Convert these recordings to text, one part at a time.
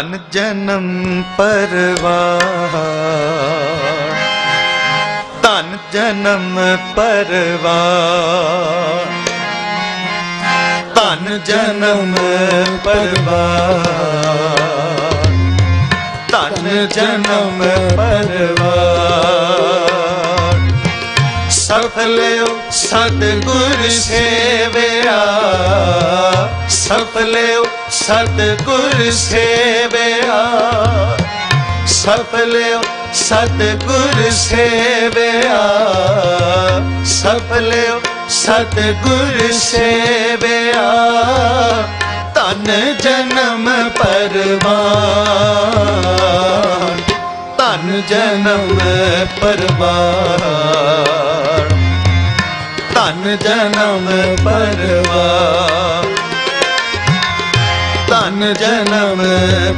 ਧਨ ਜਨਮ ਪਰਵਾਰ ਤਨ ਜਨਮ ਪਰਵਾਰ ਧਨ ਜਨਮ ਪਰਵਾਰ ਤਨ ਜਨਮ ਪਰਵਾਰ ਸਫਲਿਓ ਸਤਿਗੁਰ ਸੇਵਿਆ। ਸਫਲਿਓ ਸਤਿਗੁਰ ਸੇਵਿਆ। ਸਫਲਿਓ ਸਤਿਗੁਰ ਸੇਵਿਆ। ਸਫਲਿਓ ਸਤਿਗੁਰ ਸੇਵਿਆ। ਤਨ ਜਨਮ ਪਰਵਾਨ। ਤਨ ਜਨਮ ਪਰਵਾਰ ਧਨ ਜਨਮ ਪਰਵਾਰ ਧਨ ਜਨਮ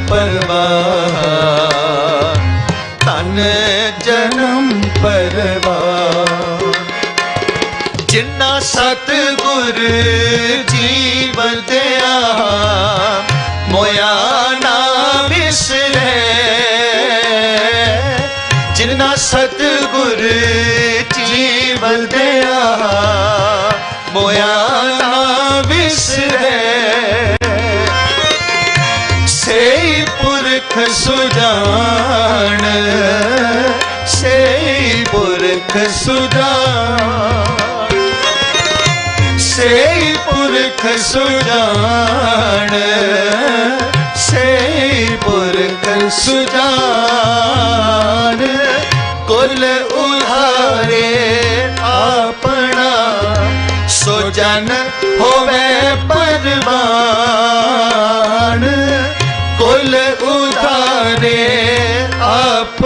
ਪਰਵਾਰ ਧਨ ਜਨਮ ਪਰਵਾਰ ਜਿਨ੍ਹਾਂ ਸਤਿਗੁਰ ਜੀਵਨ ਦਿਆ, ਮੋਇਆ ਨਾ ਵਿਸਰੇ ਜਿਨ੍ਹਾਂ ਸਤਿਗੁਰ ਜੀਵਨ ਦਿਆ, ਮੋਇਆ ਨਾ ਵਿਸਰੇ ਸੇ ਪੁਰਖ ਸੁਜਾਨ ਸੇ ਪੁਰਖ ਸੁਜਾਨ ਸੇ ਪੁਰਖ ਸੁਜਾਨ ਸੇ ਪੁਰਖ ਸੁਜਾਨ ਕੁਲ ਉਧਾਰੇ ਆਪਣਾ, ਸੋ ਜਨ ਹੋਵੇ ਪਰਵਾਨ। ਕੁਲ ਉਧਾਰੇ ਆਪ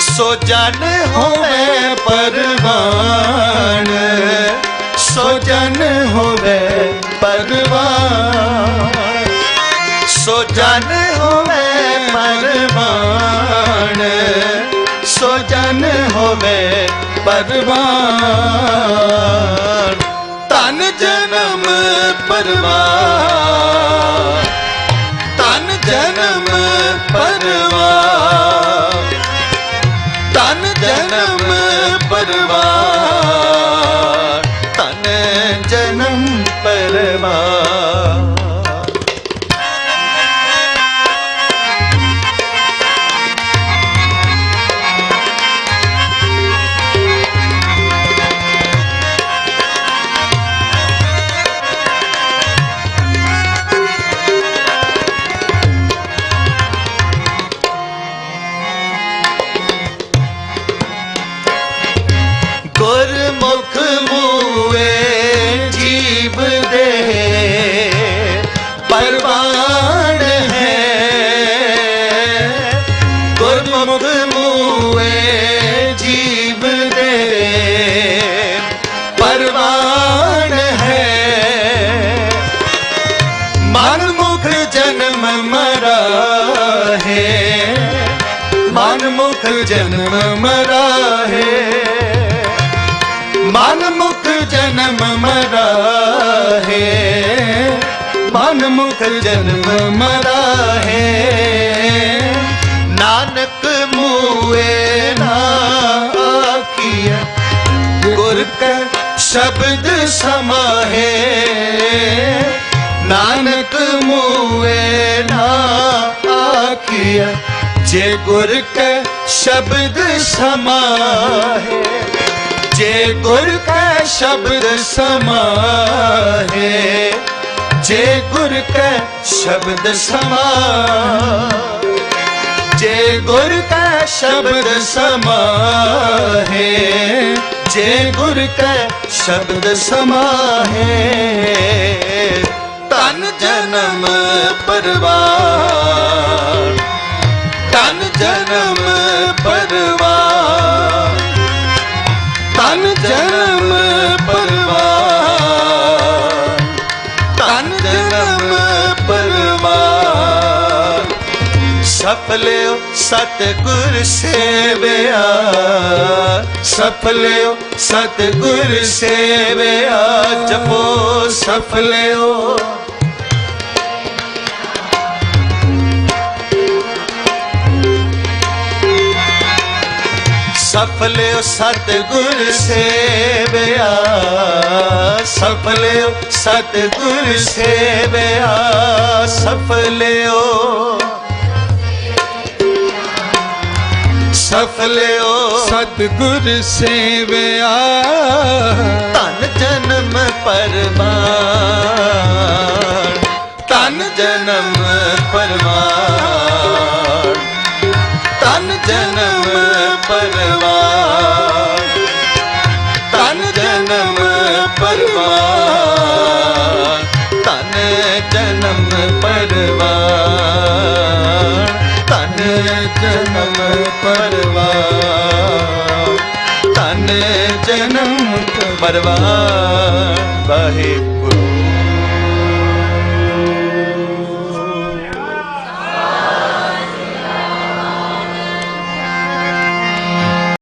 ਸੋ ਜਨ ਹੋਵੇ ਪਰਵਾਨ। ਸੋ ਜਨ ਹੋਵੇ ਪਰਵਾਨ। ਸੋ ਜਨ ਹੋਵੇ ਪਰਵਾਨ। ਸੋ ਜਨ ਹੋਵੇ ਪਰਵਾਨ। ਜਨਮ ਮੁਖ ਜਨਮ ਮਰਾ ਹੈ ਮਨ ਮੁਖ ਜਨਮ ਮਰਾ ਹੈ ਮਨ ਮੁਖ ਜਨਮ ਮਰਾ ਹੈ ਨਾਨਕ ਮੂਏ ਨਾ ਆਖੀਐ, ਗੁਰ ਕੈ ਸ਼ਬਦ ਸਮਾਹੇ। ਨਾਨਕ ਮੂਏ ਨਾ ਆਖੀਐ, ਜੇ ਗੁਰ ਕੈ ਸ਼ਬਦ ਸਮਾਹੇ ਜੇ ਗੁਰ ਕੈ ਸ਼ਬਦ ਸਮਾਹੇ ਜੇ ਗੁਰ ਕੈ ਸ਼ਬਦ ਸਮਾਹੇ ਜੇ ਗੁਰ ਕੈ ਸ਼ਬਦ ਸਮਾਹੇ ਜੇ ਗੁਰ ਕੈ ਸ਼ਬਦ ਸਮਾਹੇ ਤਨ ਜਨਮ ਪਰਵਾਰ ਤਨ ਜਨਮ ਪਰਵਾਰ ਤਨ ਜਨਮ ਪਰਵਾਰ ਤਨ ਜਨਮ ਪਰਵਾਰ ਸਫਲਿਓ ਸਤਿਗੁਰ ਸੇਵਿਆ। ਸਫਲਿਓ ਸਤਿਗੁਰ ਸੇਵਿਆ। ਜਪੋ ਸਫਲਿਓ ਸਫਲਿਓ ਸਤਿਗੁਰ ਸੇਵਿਆ ਸਫਲਿਓ ਸਤਿਗੁਰ ਸੇਵਿਆ ਸਫਲਿਓ ਸਫਲਿਓ ਸਤਿਗੁਰ ਸੇਵਿਆ। ਧਨ ਜਨਮ ਪਰਮਾਨ ਧਨ ਜਨਮ ਪਰਮਾਨ ਧਨ ਜਨਮ ਪਰਮਾਨ ਧਨ ਜਨਮ ਪਰਮਾਨ ਤਨ ਜਨਮ ਪਰਮਾਨ ਤਨ ਜਨਮ ਪਰਵਾਨ ਤਨ ਜਨਮ ਪਰਵਾਨ ਵਾਹਿਗੁਰੂ।